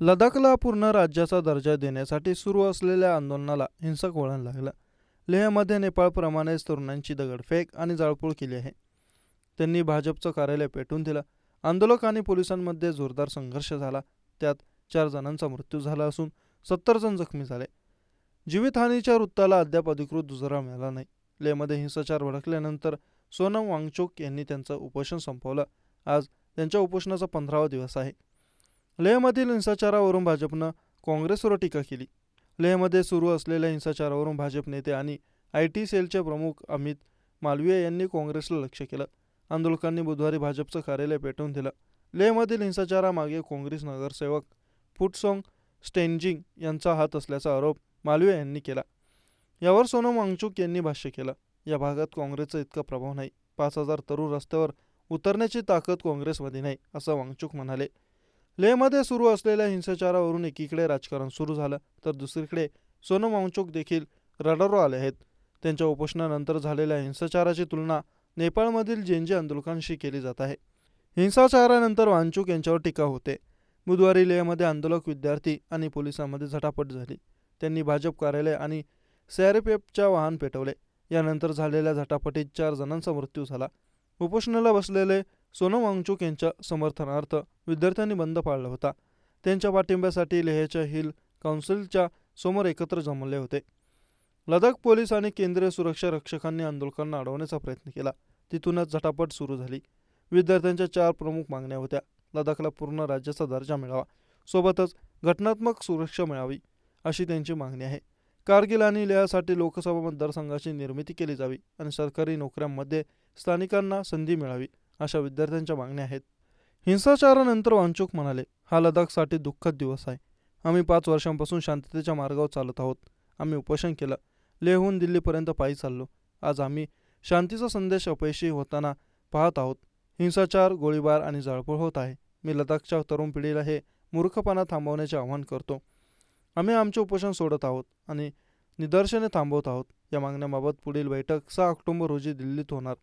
लडाखला पूर्ण राज्याचा दर्जा देण्यासाठी सुरू असलेल्या आंदोलनाला हिंसक वळण लागलं. लेहमध्ये नेपाळप्रमाणेच तरुणांची दगडफेक आणि जाळपोळ केली आहे. त्यांनी भाजपचं कार्यालय पेटून दिलं. आंदोलक आणि पोलिसांमध्ये जोरदार संघर्ष झाला. त्यात चार जणांचा मृत्यू झाला असून सत्तर जण जखमी झाले. जीवितहानीच्या वृत्ताला अद्याप अधिकृत दुजरा मिळाला नाही. लेहमध्ये हिंसाचार भडकल्यानंतर सोनम वांगचोक यांनी त्यांचं उपोषण संपवलं. आज त्यांच्या उपोषणाचा पंधरावा दिवस आहे. लेहमधील हिंसाचारावरून भाजपनं काँग्रेसवर टीका केली. लेहमध्ये सुरू असलेल्या हिंसाचारावरून भाजप नेते आणि आय टी सेलचे प्रमुख अमित मालवीय यांनी काँग्रेसला लक्ष केलं. आंदोलकांनी बुधवारी भाजपचं कार्यालय पेटवून दिलं. लेहमधील हिंसाचारामागे काँग्रेस नगरसेवक फुटसोंग स्टेंजिंग यांचा हात असल्याचा आरोप मालवीय यांनी केला. यावर सोनम वांगचूक यांनी भाष्य केलं. या भागात काँग्रेसचा इतका प्रभाव नाही. पाच हजार तरुण रस्त्यावर उतरण्याची ताकद काँग्रेसमध्ये नाही असं वांगचूक म्हणाले. लेहमध्ये सुरू असलेल्या हिंसाचारावरून एकीकडे राजकारण सुरू झालं तर दुसरीकडे सोनम वांगचूक देखील रडारो आले आहेत. त्यांच्या उपोषणानंतर झालेल्या हिंसाचाराची तुलना नेपाळमधील जेंजे आंदोलकांशी केली जात आहे. हिंसाचारानंतर वांचूक यांच्यावर टीका होते. बुधवारी लेहमध्ये आंदोलक विद्यार्थी आणि पोलिसांमध्ये झटापट झाली. त्यांनी भाजप कार्यालय आणि सीआरपीएफच्या वाहन पेटवले. यानंतर झालेल्या झटापटीत चार जणांचा मृत्यू झाला. उपोषणाला बसलेले सोनम वांगचूक यांच्या समर्थनार्थ विद्यार्थ्यांनी बंद पाळला होता. त्यांच्या पाठिंब्यासाठी लेहच्या हिल काउन्सिलच्या समोर एकत्र जमले होते. लडाख पोलीस आणि केंद्रीय सुरक्षा रक्षकांनी आंदोलकांना अडवण्याचा प्रयत्न केला. तिथूनच झटापट सुरू झाली. विद्यार्थ्यांच्या चार प्रमुख मागण्या होत्या. लडाखला पूर्ण राज्याचा दर्जा मिळावा. सोबतच घटनात्मक सुरक्षा मिळावी अशी त्यांची मागणी आहे. कारगिल आणि लेहसाठी लोकसभा मतदारसंघाची निर्मिती केली जावी आणि सरकारी नोकऱ्यांमध्ये स्थानिकांना संधी मिळावी. अशा विद्यार्थ्यांच्या मागण्या आहेत. हिंसाचारानंतर वांचूक म्हणाले हा लडाखसाठी दुःखद दिवस आहे. आम्ही पाच वर्षांपासून शांततेच्या मार्गावर चालत आहोत. आम्ही उपोषण केलं. लेहून दिल्लीपर्यंत पायी चाललो. आज आम्ही शांतीचा संदेश अपयशी होताना पाहत आहोत. हिंसाचार गोळीबार आणि जाळपोळ होत आहे. मी लडाखच्या तरुण पिढीला हे मूर्खपणा थांबवण्याचे आवाहन करतो. आम्ही आमचे उपोषण सोडत आहोत आणि निदर्शने थांबवत आहोत. या मागण्याबाबत पुढील बैठक सहा ऑक्टोबर रोजी दिल्लीत होणार.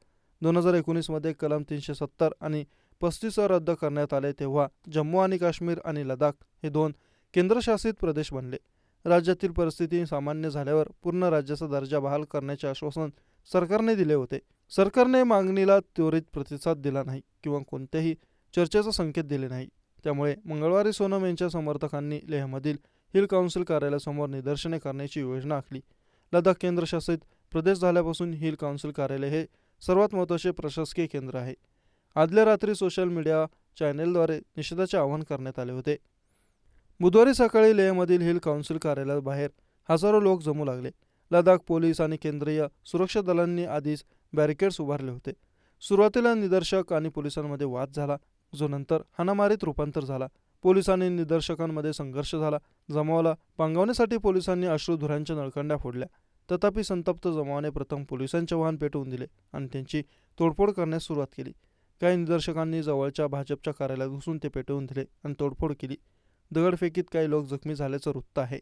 दोन हजार एकोणीसमध्ये कलम तीनशे सत्तर आणि पस्तीस रद्द करण्यात आले तेव्हा जम्मू आणि काश्मीर आणि लडाख हे दोन केंद्रशासित प्रदेश बनले. राज्यातील परिस्थिती सामान्य झाल्यावर पूर्ण राज्याचा दर्जा बहाल करण्याचे आश्वासन सरकारने दिले होते. सरकारने मागणीला त्वरित प्रतिसाद दिला नाही किंवा कोणत्याही चर्चेचा संकेत दिले नाही. त्यामुळे मंगळवारी सोनम यांच्या समर्थकांनी लेहमधील हिल काउन्सिल कार्यालयासमोर निदर्शने करण्याची योजना आखली. लडाख केंद्रशासित प्रदेश झाल्यापासून हिल काउन्सिल कार्यालय हे सर्वात महत्त्वाचे प्रशासकीय केंद्र आहे. आदल्या रात्री सोशल मीडिया चॅनेलद्वारे निषेधाचे आवाहन करण्यात आले होते. बुधवारी सकाळी लेहमधील हिल काउन्सिल कार्यालयाबाहेर हजारो लोक जमू लागले. लडाख पोलीस आणि केंद्रीय सुरक्षा दलांनी आधीच बॅरिकेड्स उभारले होते. सुरुवातीला निदर्शक आणि पोलिसांमध्ये वाद झाला. जो नंतर हाणामारीत रूपांतर झाला. पोलिसांनी निदर्शकांमध्ये संघर्ष झाला. जमावाला पांगवण्यासाठी पोलिसांनी अश्रुधुरांच्या नळकंड्या फोडल्या. तथापि संतप्त जमावाने प्रथम पोलिसांचे वाहन पेटवून दिले आणि त्यांची तोडफोड करण्यास सुरुवात केली. काही निदर्शकांनी जवळच्या भाजपच्या कार्यालयात घुसून ते पेटवून दिले आणि तोडफोड केली. दगडफेकीत काही लोक जखमी झाल्याचं वृत्त आहे.